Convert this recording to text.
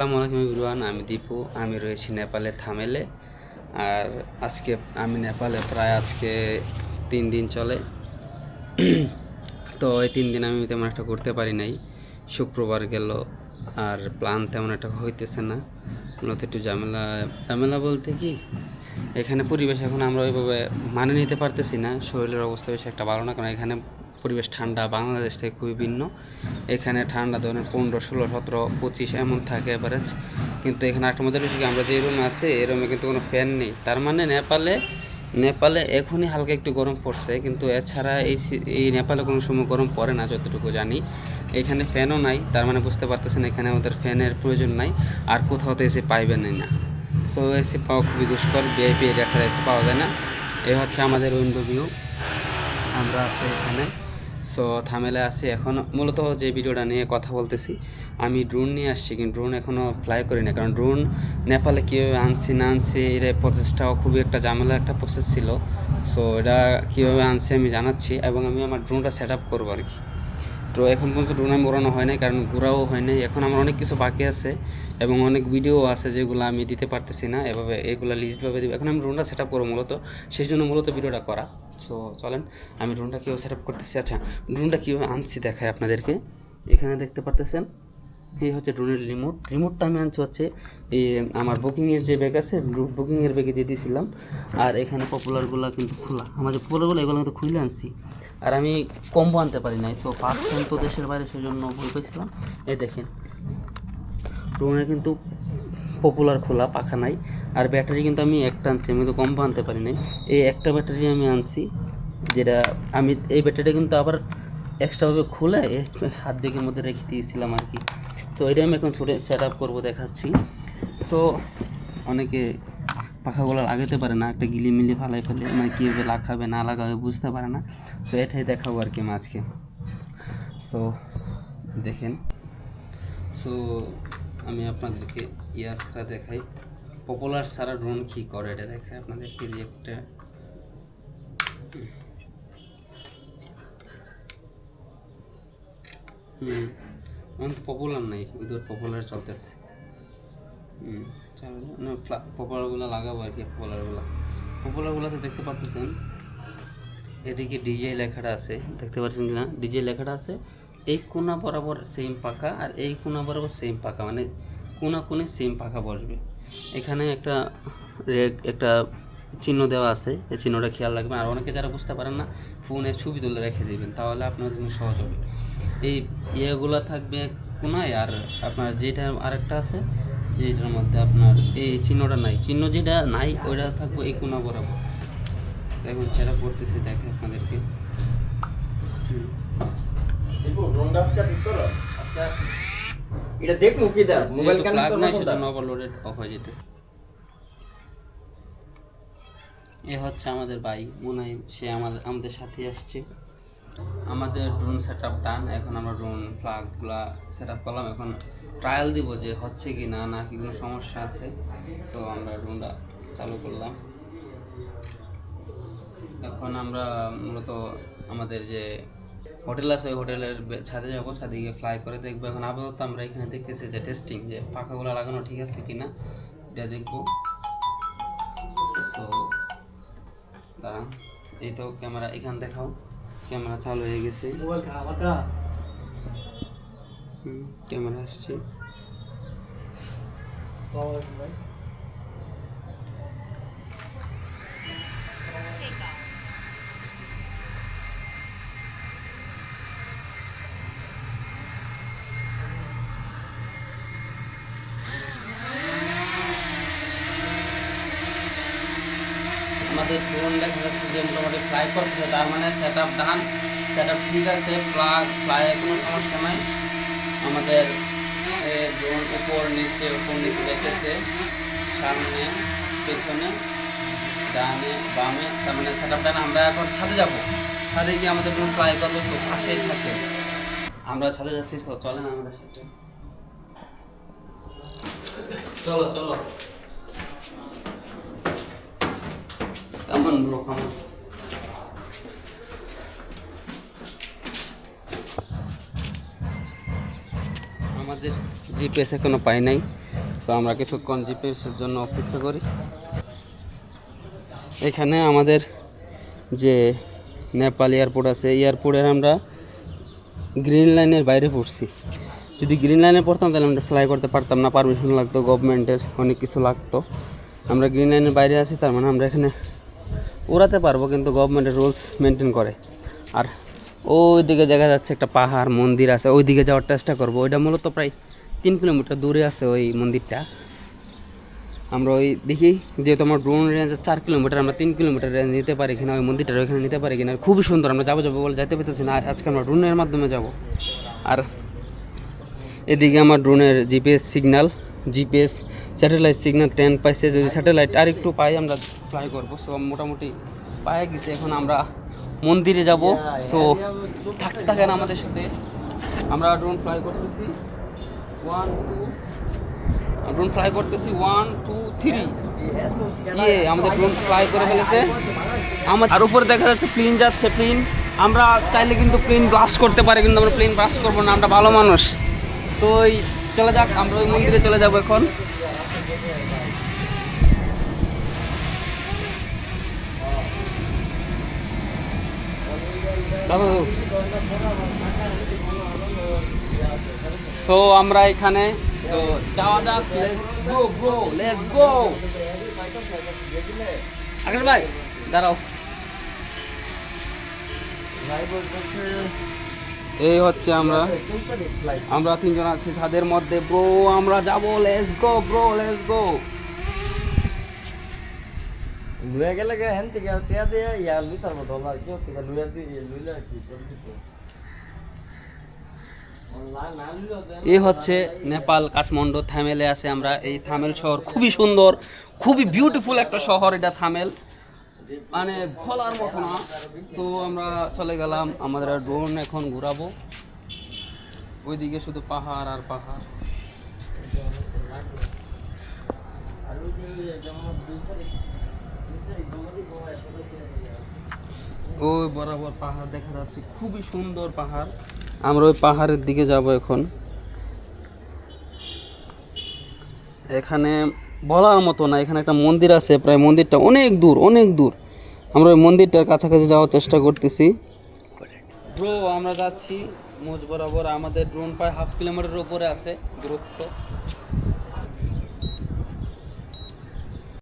আসসালামু আলাইকুম ইব্রুয়ান আমি দীপু। আমি রয়েছি নেপালে থামেলে। আর আজকে আমি নেপালে প্রায় আজকে তিন দিন চলে। তো এই তিন দিন আমি তেমন একটা করতে পারি নাই। শুক্রবার গেল, আর প্ল্যান তেমন একটা হইতেছে না। মূলত একটু ঝামেলা ঝামেলা বলতে কি, এখানে পরিবেশ এখন আমরা ওইভাবে মানে নিতে পারতেছি না। শরীরের অবস্থা বেশি একটা ভালো না, কারণ এখানে পরিবেশ ঠান্ডা বাংলাদেশ থেকে খুবই ভিন্ন। এখানে ঠান্ডা ধরেন পনেরো ষোলো সতেরো পঁচিশ এমন থাকে অ্যাভারেজ কিন্তু এখানে একটা মজার কি, আমরা যে রুমে আছি এই রুমে কিন্তু কোনো ফ্যান নেই। তার মানে নেপালে নেপালে এখনই হালকা একটু গরম পড়ছে। কিন্তু এছাড়া এই এই নেপালে কোনো সময় গরম পড়ে না যতটুকু জানি। এখানে ফ্যানও নাই তার মানে বুঝতে পারতেছেন এখানে আমাদের ফ্যানের প্রয়োজন নাই। আর কোথাও তো এসে পাইবেনই না। সো এসি পাওয়া খুবই দুষ্কর ভিআইপি এরিয়া ছাড়া এসি পাওয়া যায় না। এই হচ্ছে আমাদের উইন্ডো ভিউ আমরা আছি এখানে। সো থামেলে আসি এখন। মূলত যে ভিডিওটা নিয়ে কথা বলতেছি, আমি ড্রোন নিয়ে আসছি, কিন্তু ড্রোন এখনও ফ্লাই করি না। কারণ ড্রোন নেপালে কীভাবে আনছি, না আনছি, এর প্রসেসটাও খুবই একটা ঝামেলা একটা প্রসেস ছিল। সো এটা কীভাবে আনছি আমি জানাচ্ছি এবং আমি আমার ড্রোনটা সেট আপ করব আর কি। তো এখন পর্যন্ত ড্রোন ঘোরানো হয় নাই, কারণ ঘোরাও হয় নাই। এখন আমার অনেক কিছু বাকি আছে এবং অনেক ভিডিও আছে যেগুলো আমি দিতে পারতেছি না, এভাবে এগুলো লিস্টভাবে দেবো। এখন আমি ড্রোনটা সেট আপ করব মূলত, সেই জন্য মূলত ভিডিওটা করা। সো চলেন, আমি ড্রোনটা কীভাবে সেট আপ করতেছি? আচ্ছা ড্রোনটা কীভাবে আনছি দেখায় আপনাদেরকে। এখানে দেখতে পারতেছেন এই হচ্ছে ড্রোনের রিমোট রিমোটটা আমি আনছি হচ্ছে এই, আমার বুকিংয়ের যে ব্যাগ আছে বুকিংয়ের ব্যাগে দিয়ে দিয়েছিলাম আর এখানে পপুলারগুলো কিন্তু খোলা। আমাদের পপুলারগুলো এগুলো কিন্তু খুলে আনছি। আর আমি কম্বো আনতে পারি নাই। সো ফার্স্ট টাইম তো দেশের বাইরে সেজন্য ভুল পেয়েছিলাম এই দেখেন। ড্রোনের কিন্তু পপুলার খোলা, পাখা নাই। আর ব্যাটারি কিন্তু আমি একটা আনছি, আমি তো কম্বো আনতে পারি নাই। এই একটা ব্যাটারি আমি আনছি, যেটা আমি, এই ব্যাটারিটা কিন্তু আবার এক্সট্রাভাবে খুলে, হাত দিকের মধ্যে রেখে দিয়েছিলাম আর কি। তো এটা আমি এখন ছোটো সেট আপ করব, দেখাচ্ছি। সো অনেকে পাখাগুলো লাগাতে পারে না, একটা গিলি মিলি ফালাই ফেলে মানে কীভাবে লাগাবে, না লাগাবে বুঝতে পারে না। সো এটাই দেখাবো আর কি মাঝকে। সো দেখেন। সো আমি আপনাদেরকে ইয়া ছাড়া দেখাই। পপুলার সারা ড্রোন কী করে? এটা দেখাই আপনাদেরকে একটা হুম। এখন তো পপুলার নাই ওদের পপুলার চলতেছে। হুম পপুলারগুলো লাগাবো আর কি পপুলারগুলো পপুলারগুলোতে দেখতে পারতেছেন, এদিকে ডিজে লেখাটা আছে, দেখতে পাচ্ছেন কি না ডিজে লেখাটা আছে, এই কোনা বরাবর সেম পাকা আর এই কোনা বরাবর সেম পাকা মানে কোনা কোণে সেম পাকা বসবে। এখানে একটা একটা চিহ্ন দেওয়া আছে, এই চিহ্নটা খেয়াল রাখবেন। আর অনেকে যারা বুঝতে পারেন না, ফোনে ছবি তুলে রেখে দেবেন, তাহলে আপনার জন্য সহজ হবে। এই ইয়েগুলো থাকবে কোনায়? আর আপনার যেটা আরেকটা আছে যেটার মধ্যে আপনার এই চিহ্নটা নাই। চিহ্ন যেটা নাই ওইটা থাকবে এই কোনা বরাবর। এখন সেটা করতেছি দেখে আপনাদেরকে। এটা দা মোবাইল কানেক্ট করব? সেজন্য ওভারলোডেড অফ হয়ে যেতেছে। এ হচ্ছে আমাদের ভাই মুনাইম। সে আমাদের আমাদের সাথে আসছে। আমাদের ড্রোন সেট আপ ডান এখন আমরা ড্রোন ফ্লাগগুলা সেট আপ করলাম। এখন ট্রায়াল দিব যে হচ্ছে কি না না কি কোনো সমস্যা আছে। সো আমরা ড্রোনটা চালু করলাম। এখন আমরা মূলত আমাদের যে হোটেল আছে, ওই হোটেলের ছাদে যাব। ছাদে গিয়ে ফ্লাই করে দেখব। এখন আপাতত আমরা এখানে দেখতেছি যে টেস্টিং যে পাখাগুলো লাগানো ঠিক আছে কি না এটা দেখব। সো দাঁড়ান, এই তো ক্যামেরা এখান দেখাও। ক্যামেরা চালু হয়ে গেছে। ক্যামেরা আসছে। আমাদের ড্রোন দেখা যাচ্ছে যে মোটামুটি ফ্লাই করছে, তার মানে set up done set up ঠিক আছে প্লাগ ফ্লাই কোনো সমস্যা নাই। আমাদের ড্রোন উপর নিচে উপর নিচে রেখেছে সামনে, পেছনে, ডানে, বামে, তার মানে সেট আপ ডান আমরা এখন ছাদে যাব। ছাদে গিয়ে আমাদের ড্রোন ফ্লাই করব, তো পাশেই থাকে। আমরা ছাদে যাচ্ছি, তো চলেন আমাদের সাথে। চলো চলো। ব্রো কেমন আমাদের জিপিএস এখনও পাই নাই তো আমরা কিছুক্ষণ জিপিএসের জন্য অপেক্ষা করি। এখানে আমাদের যে নেপাল এয়ারপোর্ট আছে এয়ারপোর্টের আমরা গ্রিন লাইনের বাইরে পড়ছি। যদি গ্রিন লাইনে পড়তাম, তাহলে আমরা ফ্লাই করতে পারতাম না পারমিশন লাগতো গভর্নমেন্টের অনেক কিছু লাগতো। আমরা গ্রিন লাইনের বাইরে আছি, তার মানে আমরা এখানে উড়াতে পারব কিন্তু গভর্নমেন্টের রুলস মেনটেন করে। আর ওই দিকে দেখা যাচ্ছে একটা পাহাড়, মন্দির আছে ওই দিকে যাওয়ার চেষ্টা করব। ওইটা মূলত প্রায় তিন কিলোমিটার দূরে আছে ওই মন্দিরটা। আমরা ওই দেখি, যেহেতু আমার ড্রোন রেঞ্জ চার কিলোমিটার, আমরা তিন কিলোমিটার রেঞ্জ নিতে পারি কিনা, ওই মন্দিরটা ওইখানে নিতে পারি কিনা, খুবই সুন্দর। আমরা যাব যাব বলে যাইতে পেতেছি না আজকে আমরা ড্রোনের মাধ্যমে যাব। আর এদিকে আমার ড্রোনের GPS signal GPS satellite signal ten পাইছে যদি স্যাটেলাইট আর একটু পাই আমরা ফ্লাই করব। সো মোটামুটি পায়ে গেছে এখন আমরা মন্দিরে যাব। সো থাকতে থাকেন আমাদের সাথে। আমরা ড্রোন ফ্লাই করতেছি। ওয়ান টু ড্রোন ফ্লাই করতেছি ওয়ান টু থ্রি ইয়ে আমাদের ড্রোন ফ্লাই করে ফেলেছে। আমার আর উপরে দেখা যাচ্ছে প্লেন যাচ্ছে প্লেন আমরা চাইলে কিন্তু প্লেন ব্লাস্ট করতে পারি কিন্তু আমরা প্লেন ব্লাস্ট করব না আমরা ভালো মানুষ। তো ওই চলে যাক, আমরা ওই মন্দিরে চলে যাব এখন। সো আমরা এখানে, তো যাওয়া যাক গো গো লেটস গো ভাই, দাঁড়াও। এই হচ্ছে আমরা আমরা তিনজন আছি ছাদের মধ্যে। ব্রো আমরা যাব let's go bro let's go লুয়ে গেলে হেন থেকে তিয়া দিয়ে ইয়া লুইতার মতো না কি থেকে লুয়ে দিয়ে লুইলে কি এই হচ্ছে নেপাল কাঠমান্ডু থামেলে আছে আমরা। এই থামেল শহর খুবই সুন্দর খুবই বিউটিফুল একটা শহর এটা থামেল। মানে বলার মতো না। তো আমরা চলে গেলাম, আমাদের ড্রোন এখন ঘুরাবো। ওইদিকে শুধু পাহাড় আর পাহাড়। ওই বরাবর পাহাড় দেখা যাচ্ছে, খুবই সুন্দর পাহাড়। আমরা ওই পাহাড়ের দিকে যাব এখন। এখানে বলার মতো না, এখানে একটা মন্দির আছে, প্রায় মন্দিরটা অনেক দূর অনেক দূর। আমরা ওই মন্দিরটার কাছাকাছি যাওয়ার চেষ্টা করতেছি। ব্রো আমরা যাচ্ছি মোজ বরাবর, আমাদের ড্রোন প্রায় হাফ কিলোমিটারের উপরে আছে, দূরত্ব।